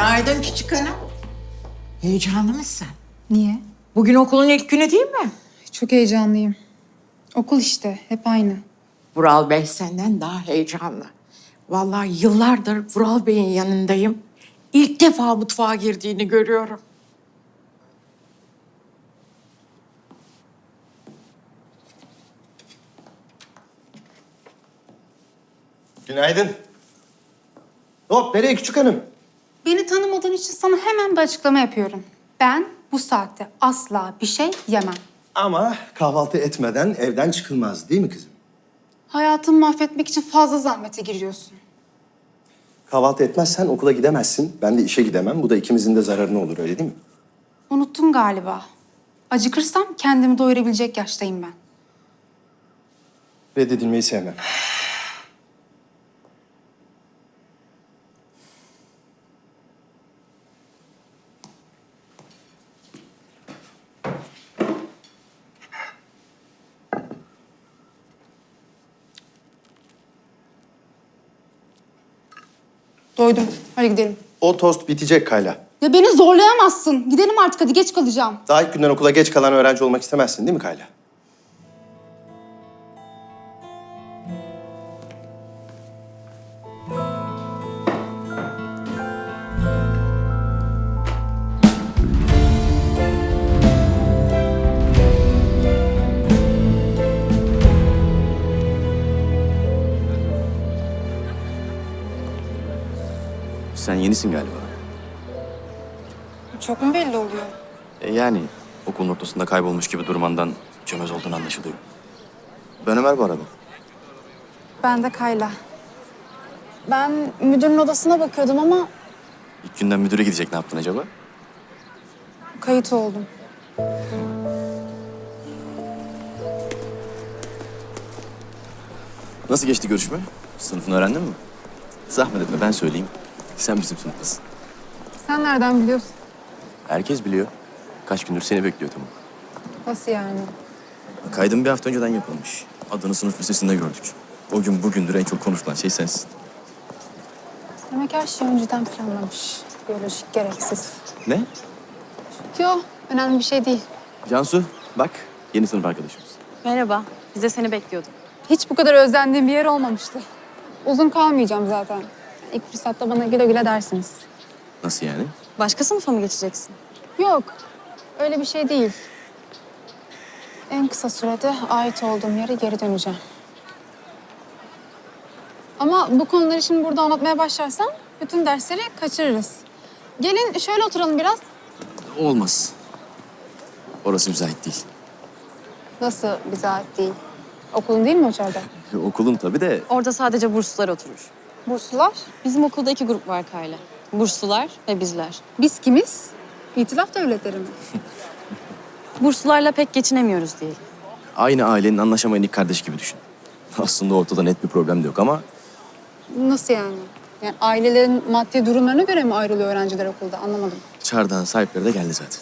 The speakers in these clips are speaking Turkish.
Günaydın küçük hanım. Heyecanlı mısın? Niye? Bugün okulun ilk günü değil mi? Çok heyecanlıyım. Okul işte, hep aynı. Vural Bey senden daha heyecanlı. Vallahi yıllardır Vural Bey'in yanındayım. İlk defa mutfağa girdiğini görüyorum. Günaydın. Hop nereye küçük hanım? Beni tanımadığın için sana hemen bir açıklama yapıyorum. Ben bu saatte asla bir şey yemem. Ama kahvaltı etmeden evden çıkılmaz değil mi kızım? Hayatımı mahvetmek için fazla zahmete giriyorsun. Kahvaltı etmezsen okula gidemezsin. Ben de işe gidemem. Bu da ikimizin de zararına olur öyle değil mi? Unuttun galiba. Acıkırsam kendimi doyurabilecek yaştayım ben. Reddedilmeyi sevmem. Doydum. Hadi gidelim. O tost bitecek Kayla. Ya beni zorlayamazsın. Gidelim artık hadi geç kalacağım. Daha ilk günden okula geç kalan öğrenci olmak istemezsin değil mi Kayla? Sen yenisin galiba. Çok mu belli oluyor? E yani okulun ortasında kaybolmuş gibi durmandan çömez olduğunu anlaşılıyor. Ben Ömer bu arada. Ben de Kayla. Ben müdürün odasına bakıyordum ama İlk günden müdüre gidecek ne yaptın acaba? kayıt oldum. Nasıl geçti görüşme? Sınıfını öğrendin mi? Zahmet etme ben söyleyeyim. Sen bizim sınıftasın. Sen nereden biliyorsun? Herkes biliyor. Kaç gündür seni bekliyor tamam. Nasıl yani? Kaydın bir hafta önceden yapılmış. Adını sınıf listesinde gördük. O gün bugündür en çok konuşulan şey sensin. Demek her şeyi önceden planlamış. Biyolojik gereksiz. Ne? Yok, önemli bir şey değil. Cansu bak yeni sınıf arkadaşımız. Merhaba. Biz de seni bekliyorduk. Hiç bu kadar özlendiğim bir yer olmamıştı. Uzun kalmayacağım zaten. İlk fırsatta bana güle güle dersiniz. Nasıl yani? Başka sınıfa mı geçeceksin? Yok, öyle bir şey değil. En kısa sürede ait olduğum yere geri döneceğim. Ama bu konuları şimdi burada anlatmaya başlarsam bütün dersleri kaçırırız. Gelin şöyle oturalım biraz. Olmaz. Orası müsait değil. Nasıl bize ait değil? Okulun değil mi içeride? Okulun tabii de Orada sadece burslular oturur. Burslular. Bizim okulda iki grup var Kayla. Burslular ve bizler. Biz kimiz? İtilaf devletleri mi? Burslularla pek geçinemiyoruz diyelim. aynı ailenin anlaşamayan ilk kardeş gibi düşün. Aslında ortada net bir problem de yok ama Nasıl yani? Yani ailelerin maddi durumlarına göre mi ayrılıyor öğrenciler okulda? Anlamadım. çardağın sahipleri de geldi zaten.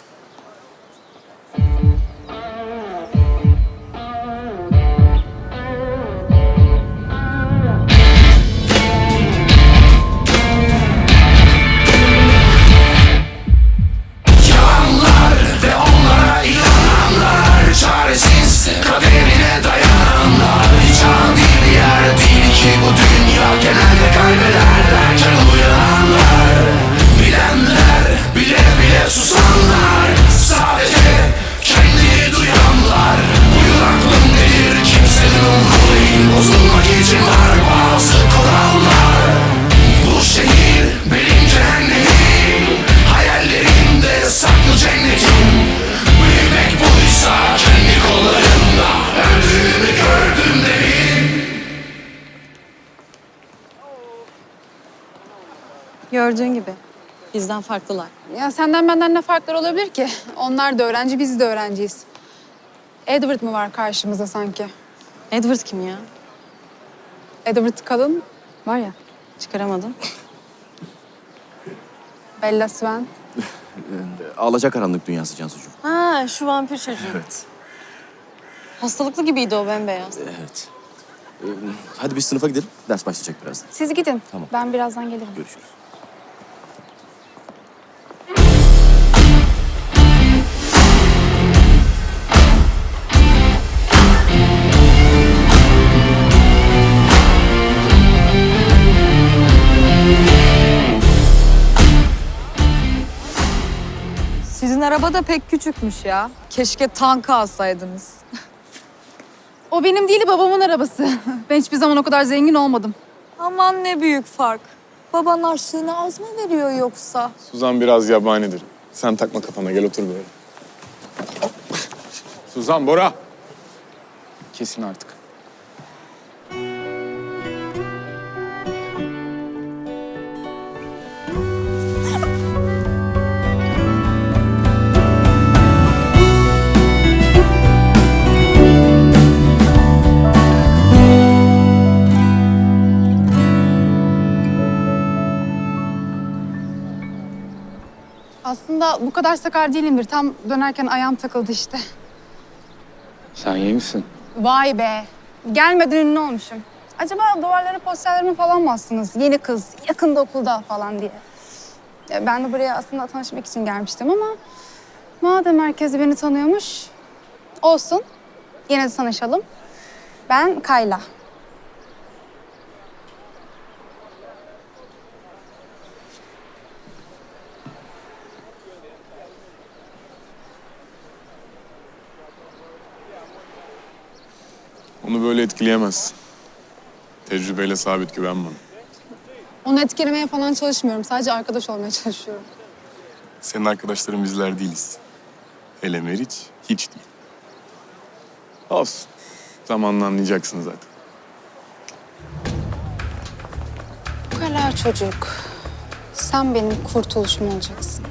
Gördüğün gibi. Bizden farklılar. Ya senden benden ne farklar olabilir ki? Onlar da öğrenci, biz de öğrenciyiz. Edward mı var karşımızda sanki? Edward kim ya? Edward kadın, Var ya. Çıkaramadım. Bella Swan. Ağlacak karanlık dünyası Cansucuğum. Ha şu vampir çocuğu. Evet. Hastalıklı gibiydi o bembeyaz. Evet. Ee, hadi biz sınıfa gidelim. Ders başlayacak birazdan. Siz gidin. Tamam. Ben birazdan gelirim. Görüşürüz. Araba da pek küçükmüş ya. Keşke tanka alsaydınız. O benim değil babamın arabası. Ben hiçbir zaman o kadar zengin olmadım. Aman ne büyük fark. Baban harçlığını az mı veriyor yoksa? Suzan biraz yabanidir. Sen takma kafana gel otur böyle. Suzan, Bora. Kesin artık. Aslında bu kadar sakar değilimdir. Tam dönerken ayağım takıldı işte. Sen yenisin. Vay be. Gelmeden ünlü olmuşum. Acaba duvarlara posterlerimi falan mı astınız? Yeni kız, yakında okulda falan diye. Ya Ben de buraya aslında tanışmak için gelmiştim ama... Madem herkes beni tanıyormuş, olsun. Yine de tanışalım. Ben Kayla. Onu böyle etkileyemezsin. Tecrübeyle sabit güven bana. Onu etkilemeye falan çalışmıyorum. Sadece arkadaş olmaya çalışıyorum. Senin arkadaşların bizler değiliz. Hele Meriç hiç değil. Olsun. Zamanla anlayacaksın zaten. Kala çocuk. Sen benim kurtuluşum olacaksın.